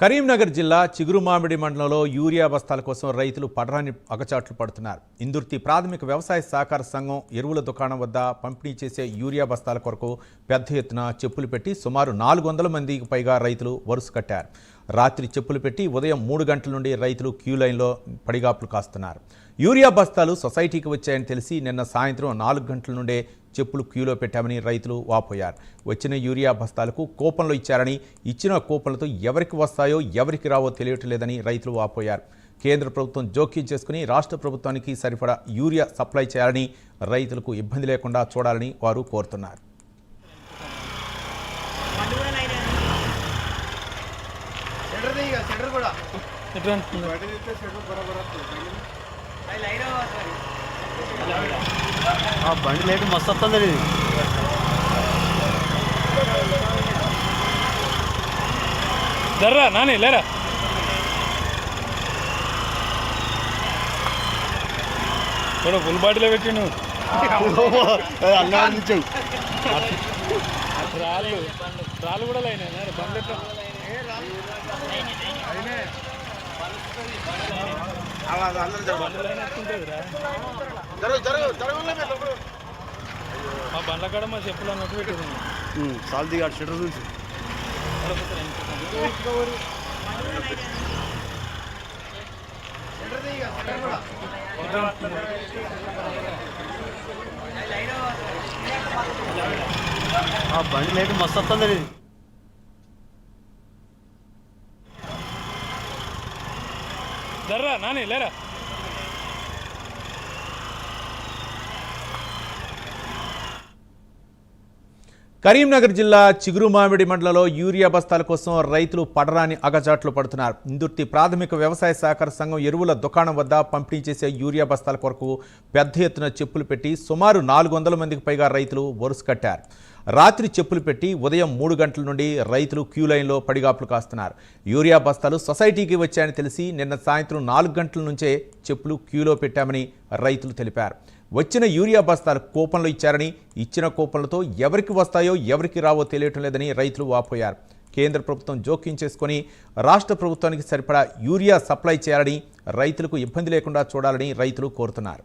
కరీంనగర్ జిల్లా చిగురుమామిడి మండలంలో యూరియా బస్తాల కోసం రైతులు పడరాని అగచాట్లు పడుతున్నారు. ఇందుర్తి ప్రాథమిక వ్యవసాయ సహకార సంఘం ఎరువుల దుకాణం వద్ద పంపిణీ చేసే యూరియా బస్తాల కొరకు పెద్ద ఎత్తున చెప్పులు పెట్టి సుమారు నాలుగు వందల మందికి పైగా రైతులు వరుస కట్టారు. రాత్రి చెప్పులు పెట్టి ఉదయం మూడు గంటల నుండి రైతులు క్యూ లైన్లో పడిగాపులు కాస్తున్నారు. యూరియా బస్తాలు సొసైటీకి వచ్చాయని తెలిసి నిన్న సాయంత్రం నాలుగు గంటల నుండే చెప్పులు క్యూలో పెట్టామని రైతులు వాపోయారు. వచ్చిన యూరియా బస్తాలకు కూపన్లు ఇచ్చారని ఇచ్చిన కూపన్లతో ఎవరికి వస్తాయో ఎవరికి రావో తెలియటం లేదని రైతులు వాపోయారు. కేంద్ర ప్రభుత్వం జోక్యం చేసుకుని రాష్ట్ర ప్రభుత్వానికి సరిపడా యూరియా సప్లై చేయాలని రైతులకు ఇబ్బంది లేకుండా చూడాలని వారు కోరుతున్నారు. కూడా. ఆ బండి లేట్ మస్తు వస్తుంది ఇది జర్రా నాని లేరా? చూడు ఫుల్ బాటిలో పెట్టిండు. అన్నా అనిపించాయి రాళ్ళు రాళ్ళు కూడా లైన్ బండ్లు ఎట్లా? బండ్లు లైన్ జరుగు జరుగు మా బండ్ల కాడ మా చెప్పులు అన్నట్టు పెట్టింది సాల్ దిగాడు షెటర్ కూడా ఆ బండి లేట్ మస్తు వస్తుంది ఇది జర్రా నాని లేరా? కరీంనగర్ జిల్లా చిగురుమామిడి మండలంలో యూరియా బస్తాల కోసం రైతులు పడరాని అగచాట్లు పడుతున్నారు. ఇందుర్తి ప్రాథమిక వ్యవసాయ సహకార సంఘం ఎరువుల దుకాణం వద్ద పంపిణీ చేసే యూరియా బస్తాల కొరకు పెద్ద ఎత్తున చెప్పులు పెట్టి సుమారు నాలుగు వందల మందికి పైగా రైతులు వరుస కట్టారు. రాత్రి చెప్పులు పెట్టి ఉదయం మూడు గంటల నుండి రైతులు క్యూ లైన్లో పడిగాపులు కాస్తున్నారు. యూరియా బస్తాలు సొసైటీకి వచ్చాయని తెలిసి నిన్న సాయంత్రం నాలుగు గంటల నుంచే చెప్పులు క్యూలో పెట్టామని రైతులు తెలిపారు. వచ్చిన యూరియా బస్తాలు కూపన్లు ఇచ్చారని ఇచ్చిన కూపన్లతో ఎవరికి వస్తాయో ఎవరికి రావో తెలియటం లేదని రైతులు వాపోయారు. కేంద్ర ప్రభుత్వం జోక్యం చేసుకొని రాష్ట్ర ప్రభుత్వానికి సరిపడా యూరియా సప్లై చేయాలని రైతులకు ఇబ్బంది లేకుండా చూడాలని రైతులు కోరుతున్నారు.